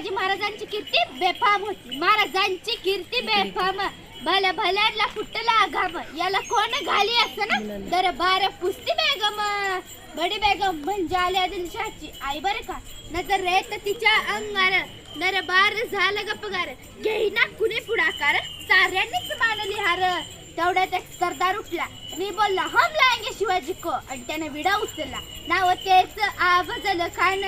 शिवाजी महाराजांची कीर्ती बेफाम होती. महाराजांची कीर्ती बेफाम. भल्या भल्याला फुटला आघाम. याला कोण घाली असं ना? तर बार पुस्ती बेगम. बडी बेगम म्हणजे आल्या दिलशाची आई बरं का? नंतर रेत तिच्या अंगार. नर बार झालं गपगार. घेईना कुणी पुढाकार? साऱ्यांनीच मानली हार. तेवढ्यात एक सरदार उठला. मी बोलला हम लायंगे शिवाजी को. आणि त्याने विडा उचलला. नाव तेच आवाजल खान.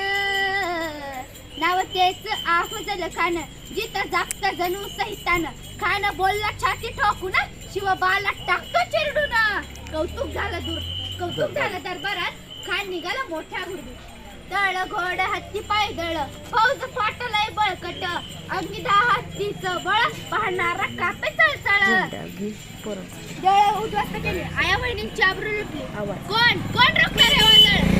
नाव तेच आफजल खान जिथं जागत जणू सहितान खान बोलला छाती ठोकून शिवबाला टाकतो चिरडून. कौतुक झालं दूर. कौतुक झालं दरबारात खान निघाला मोठ्या गुडगुड तळ घोड हत्ती पाय दळ फौज फाटलय बळकट. अग्निदा हत्तीचं बळ पाहणारा कापे चळचळ. डोळे उद्ध्वस्त केले. आया बहिणींची आबरू लुटली. कोण? कोण रोखणार हे वादळ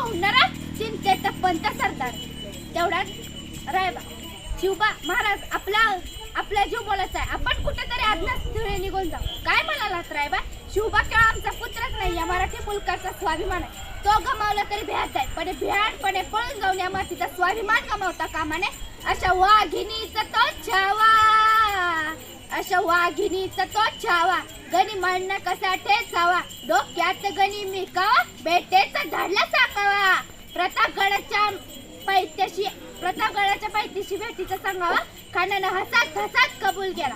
होणार चिंतेचा पंत सरदार. तेवढ्यात रायबा शिवबा महाराज आपला आपला जीव बोलायचा आहे. आपण कुठेतरी आज्ञा निघून जाऊ. काय म्हणालात रायबा? शिवबा केवळ आमचा पुत्रच नाही या मराठी मुलकाचा स्वाभिमान आहे. तो गमावला तरी भ्यात आहे पण भ्याडपणे पळून जाऊन या मातीचा स्वाभिमान गमावता कामाने अशा वाघिणीचा तो छावा. अशा वाघिणीचा तो छावा. गणी मांडणं कसा ठेचावा डोक्यात गणी मिकावा बेटेचा धडला प्रतापगडाच्या पैत्याशी प्रतापगडाच्या पैत्याशी भेटीचा सांगावा. खानानं हसात हसात कबूल केला.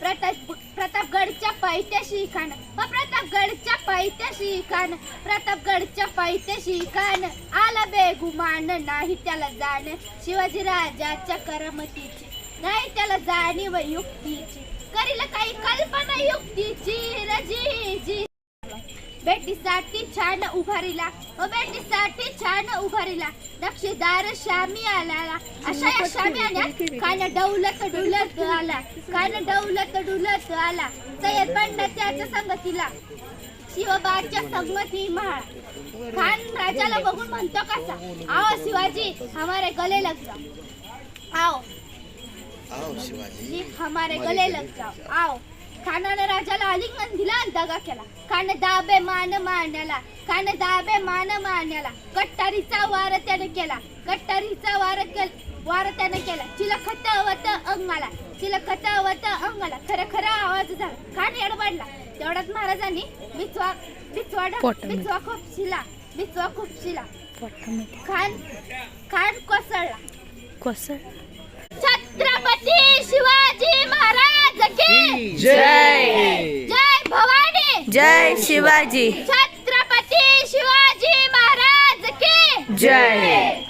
प्रताप प्रतापगडच्या पायथ्याशी खान व प्रतापगडच्या पायथ्याशी खान प्रतापगडच्या पायथ्याशी खान आला बेगुमान नाही त्याला जाण. शिवाजी राजाच्या करमतीची नाही त्याला जाणीव युक्तीची. करील काही कल्पना युक्ती. बेटीसाठी छान उभारीला. व बेटीसाठी छान उभारीला. नक्षीदार शामी आला. अशा या शामी आल्यात कान डौलत डुलत आला. कान डौलत डुलत आला. सय्यद पंडित त्याच्या संगतीला. शिवबाच्या संगती महाळ खान राजाला बघून म्हणतो कसा? आओ शिवाजी हमारे गले लग जाओ. आओ. आओ शिवाजी. हमारे गले लग जाओ. आओ. खानाने राजाला आलिंगन दिला आणि दगा केला. खान दाबे मान मारण्याला खान दाबे मान मारण्याला कट्टारीचा वार त्याने केला कट्टारीचा वार केल वार त्याने केला. चिला खतवत अंगाला चिला खतवत अंगाला. खरं खरं आवाज झाला. खान एडबडला तेवढ्यात महाराजांनी बिचवा बिचवा. बिचवा खूप शिला बिचवा खूप शिला खान खान कोसळला. कसं छत्रपती शिवाजी महाराज की जय जय भवानी जय शिवाजी. छत्रपती शिवाजी महाराज की जय.